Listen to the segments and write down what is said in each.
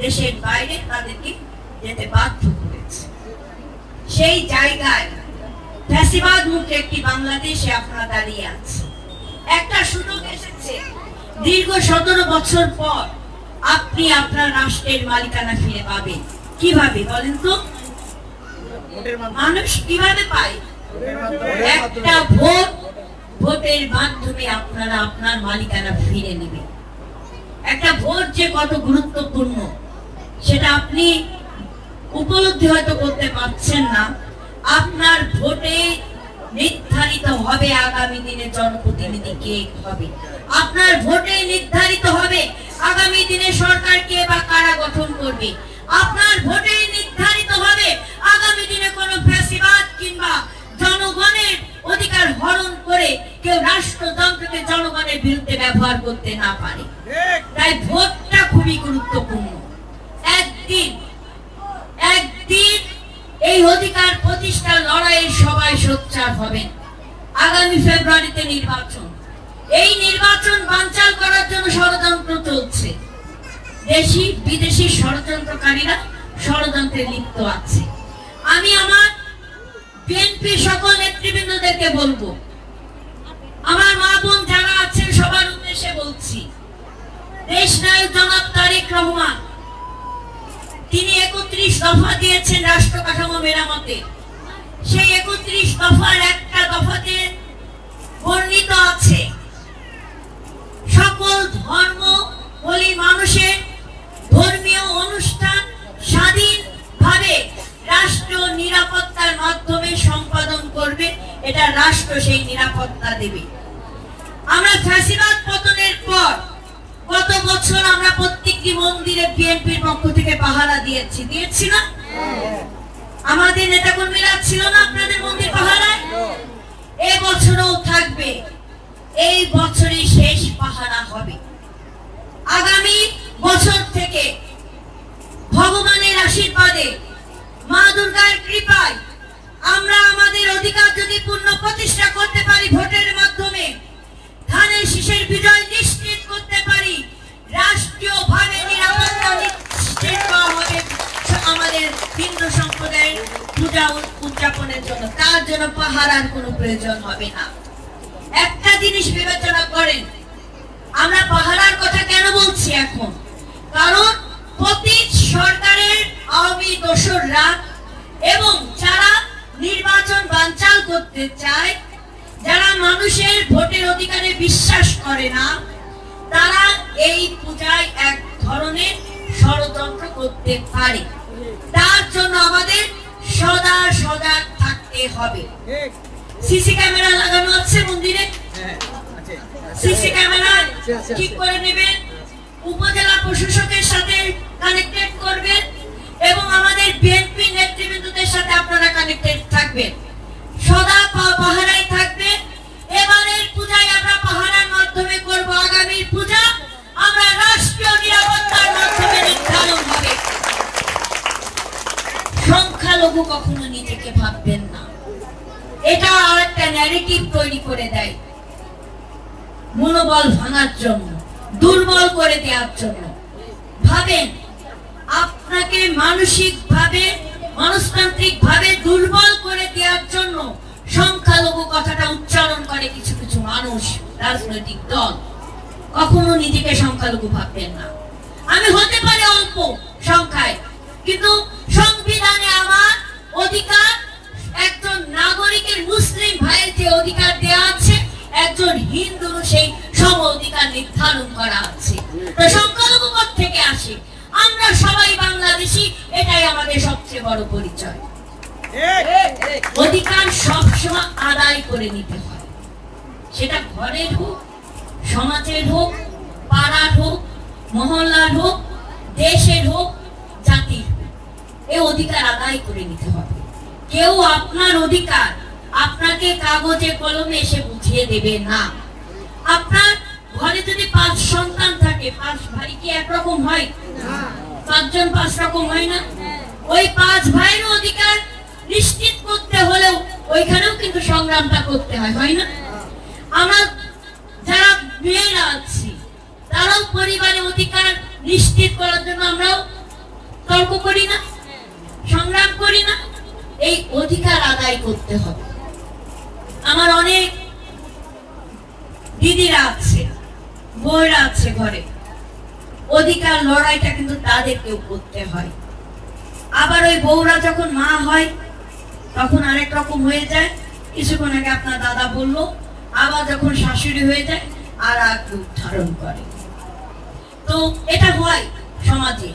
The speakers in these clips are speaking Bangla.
দেশের বাইরে তাদেরকে যেতে বাধ্য করেছে। সেই জায়গায় ফ্যাসিবাদ মুক্ত একটি বাংলাদেশে আপনারা দাঁড়িয়ে আছে একটা সুযোগ এসেছে। দীর্ঘ সতেরো বছর পর আপনি আপনার রাষ্ট্রের মালিকানা ফিরে পাবেন। কীভাবে বলেন তো? মানুষ কীভাবে পায়? একটা ভোট ভোটের মাধ্যমে আপনারা আপনার মালিকানা ফিরে নেবেন। একটা ভোট যে কত গুরুত্বপূর্ণ সেটা আপনি উপলব্ধি হয়তো করতে পারছেন না। আপনার ভোটে নির্ধারিত হবে আগামী দিনে জনপ্রতিনিধি কে হবে। আপনার ভোটে নির্ধারিত হবে আগামী দিনে সরকার কে বা কারা গঠন করবে। আপনার ভোটে নির্ধারিত হবে আগামী দিনে কোন ফ্যাসিবাদ কিংবা জনগণের অধিকার হরণ করে কেউ রাষ্ট্রযন্ত্রকে জনগণের বিরুদ্ধে ব্যবহার করতে না পারে। এই অধিকার প্রতিষ্ঠার লড়াইয়ে সবাই সোচ্চার হবেন আগামী ফেব্রুয়ারিতে নির্বাচন। এই নির্বাচন বানচাল করার জন্য ষড়যন্ত্র চলছে। দেশি, বিদেশি ষড়যন্ত্রকারীরা ষড়যন্ত্রে লিপ্ত আছে। আমি আমার বিএনপি সকল নেতৃবৃন্দদেরকে বলব, আমার মা বোন যারা আছেন সবার উদ্দেশ্যে বলছি, দেশ নায়ক জনাব তারেক রহমান, তিনি একত্রিশ দফা দিয়েছেন রাষ্ট্র মেরামতে। সেই একত্রিশ দফার একটা দফাতে বর্ণিত আছে। সকল ধর্ম, বলি মানুষের ধর্মীয় অনুষ্ঠান স্বাধীনভাবে রাষ্ট্র নিরাপত্তার মাধ্যমে সম্পাদন করবে, এটা রাষ্ট্র সেই নিরাপত্তা দেবে। আমরা ফ্যাসিবাদ পতনের পর গত বছর আমরা প্রত্যেকটি মন্দিরে বিএনপির পক্ষ থেকে পাহারা দিয়েছি। দিয়েছি না? আমাদের নেতাকর্মীরা ছিল না আপনাদের মন্দির পাহারায়? এ বছরও থাকবে। এই বছরই শেষ পাহারা হবে। আগামী বছর থেকে ভগবানের আশীর্বাদে মা দুর্গার কৃপায় আমরা আমাদের অধিকার যদি পূর্ণ প্রতিষ্ঠা করতে পারি ভোটের মাধ্যমে ধানের শীষের বিজয় নিশ্চিত উদযাপনের জন্য? তার জন্য পাহারার কোনো প্রয়োজন হবে না। একটা জিনিস বিবেচনা করেন। আমরা পাহারার কথা কেন বলছি এখন? কারণ সরকারের আওয়ামী দোসররা এবং যারা নির্বাচন বানচাল করতে চায়, যারা মানুষের ভোটের অধিকারে বিশ্বাস করে না, তারা এই পূজায় এক ধরনের ষড়যন্ত্র করতে পারে। তার জন্য আমাদের সদা সজাগ থাকতে হবে। সিসি ক্যামেরা লাগানো আছে মন্দিরে? সিসি ক্যামেরা ঠিক করে নেবেন। উপজেলা প্রশাসকের সাথে কানেক্টেড করবেন এবং আমাদের বিএনপি নেতৃবৃন্দদের সাথে আপনারা কানেক্টেড না। এটা একটা ন্যারেটিভ তৈরি করে দেয়। মনোবল ভাঙার জন্য, দুর্বল করে দেওয়ার জন্য। ভাবেন, আপনাকে মানসিক ভাবে মনস্তান্ত্রিক ভাবে দুর্বল করে দেওয়ার জন্য সংখ্যালঘু কথাটা উচ্চারণ করে কিছু কিছু মানুষ, রাজনৈতিক দল। কখনো নিজেকে সংখ্যালঘু ভাববেন না। আমি হতে পারে অল্প সংখ্যায়, কিন্তু সংবিধানে আমার অধিকার নাগরিকের মুসলিম ভাইয়ের যে অধিকার দেওয়া আছে, একজন হিন্দুর সেই সম অধিকার নির্ধারণ করা আছে। সংখ্যালঘু পদ থেকে আসে, আমরা সবাই বাংলাদেশি, এটাই আমাদের সবচেয়ে বড় পরিচয়। অধিকার সবসময় আদায় করে নিতে হয়। সেটা ঘরের হোক, সমাজের হোক, পাড়ার হোক, মহল্লার হোক, দেশের হোক, জাতির হোক এই অধিকার আদায় করে নিতে হবে। কেউ আপনার অধিকার আপনাকে কাগজে কলমে এসে বুঝিয়ে দেবে না। আপনার ঘরে যদি পাঁচ সন্তান থাকে, পাঁচ ভাই কি একরকম হয়? পাঁচজন পাঁচ রকম হয় না? ওই পাঁচ ভাইয়ের অধিকার নিশ্চিত করতে হলেও ওইখানেও কিন্তু সংগ্রামটা করতে হয় হয় না? আমরা যারা মেয়েরা আছি, তারাও পরিবারের অধিকার নিশ্চিত করার জন্য আমরাও তর্ক করি না, সংগ্রাম করি না। এই অধিকার আদায় করতে হবে। আমার অনেক দিদিরা আছে বউরা আছে ঘরে। অধিকার লড়াইটা কিন্তু তাদেরকেও করতে হয়। আবার ওই বউরা যখন মা হয়, তখন আরেক রকম হয়ে যায়। কিছুক্ষণ আগে আপনার দাদা বলল, আবার যখন শাশুড়ি হয়ে যায়, আর এক রূপ ধারণ করে। তো এটা হয় সমাজে।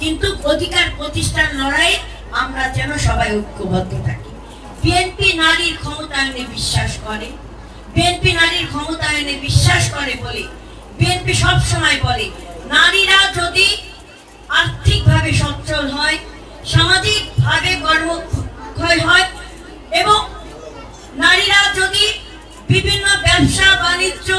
কিন্তু অধিকার প্রতিষ্ঠার লড়াইয়ে আমরা যেন সবাই ঐক্যবদ্ধ থাকি। বিএনপি নারীর ক্ষমতায়নে বিশ্বাস করে বিএনপি নারীর ক্ষমতায়নে বিশ্বাস করে বলে বিএনপি সব সময় বলে, নারীরা যদি আর্থিকভাবে সচ্ছল হয়, সামাজিকভাবে কর্মক্ষয় হয় এবং নারীরা যদি বিভিন্ন ব্যবসা, বাণিজ্য,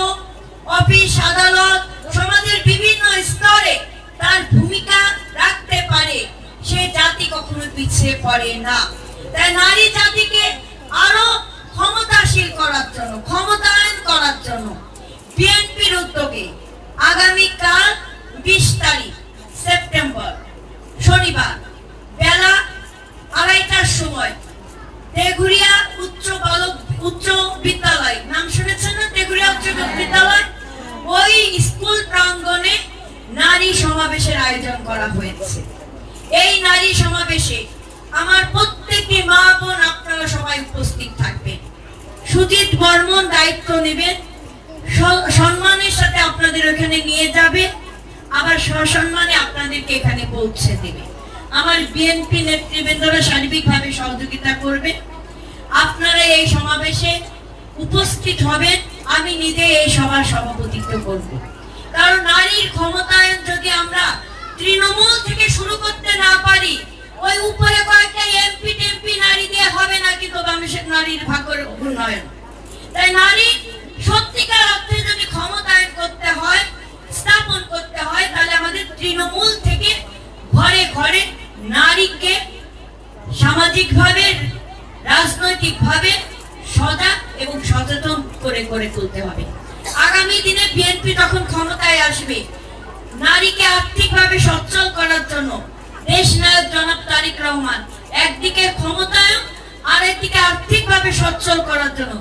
অফিস, আদালত, সমাজের বিভিন্ন স্তরে তার ভূমিকা রাখতে পারে, সে জাতি কখনো পিছিয়ে পড়ে না। তাই নারী জাতিকে আরও ক্ষমতাশীল করার জন্য, ক্ষমতায়ন করার জন্য বিএনপির উদ্যোগে আগামীকাল বিশ তারিখ, সেপ্টেম্বর, শনিবার, বেলা আড়াইটার সময় তেঘুরিয়া উচ্চ বালক, উচ্চ বিদ্যালয়, নাম শুনেছেন না? তেঘুরিয়া উচ্চ বিদ্যালয়? ওই স্কুল প্রাঙ্গণে নারী সমাবেশের আয়োজন করা হয়েছে। এই নারী সমাবেশে আমার প্রত্যেকটি মা বোন আপনারা সবাই উপস্থিত থাকবেন সুজিত বর্মন দায়িত্ব নেবেন। সম্মানের সাথে আপনাদের ওখানে নিয়ে যাবে। আবার সসম্মানে আপনাদেরকে এখানে পৌঁছে দেবে। আমার বিএনপি নেতৃবৃন্দরা সার্বিকভাবে সহযোগিতা করবে। আপনারা এই সমাবেশে উপস্থিত হবেন। আমি নিজে এই সভার সভাপতিত্ব করব। কারণ নারীর ক্ষমতায়ন যদি আমরা তৃণমূল থেকে শুরু করতে না পারি ওই উপরে কয়েকটা এমপি টেমপি নারী দিয়ে হবে না কিন্তু বাংলাদেশের নারীর ভাগ্যের উন্নয়ন। তাই নারী সত্যিকার অর্থে যদি ক্ষমতায়ন করতে হয়, স্থাপন করতে হয়, তাহলে আমাদের তৃণমূল থেকে ঘরে ঘরে নারীকে সামাজিকভাবে, রাজনৈতিকভাবে সজাগ এবং সচেতন করে করে তুলতে হবে। আগামী দিনে বিএনপি তখন ক্ষমতায় আসবে। নারীকে আর্থিকভাবে সচ্ছল করার জন্য দেশ নায়ক জনাব তারিক রহমান একদিকে ক্ষমতায়ন আর একদিকে আর্থিকভাবে সচ্ছল করার জন্য।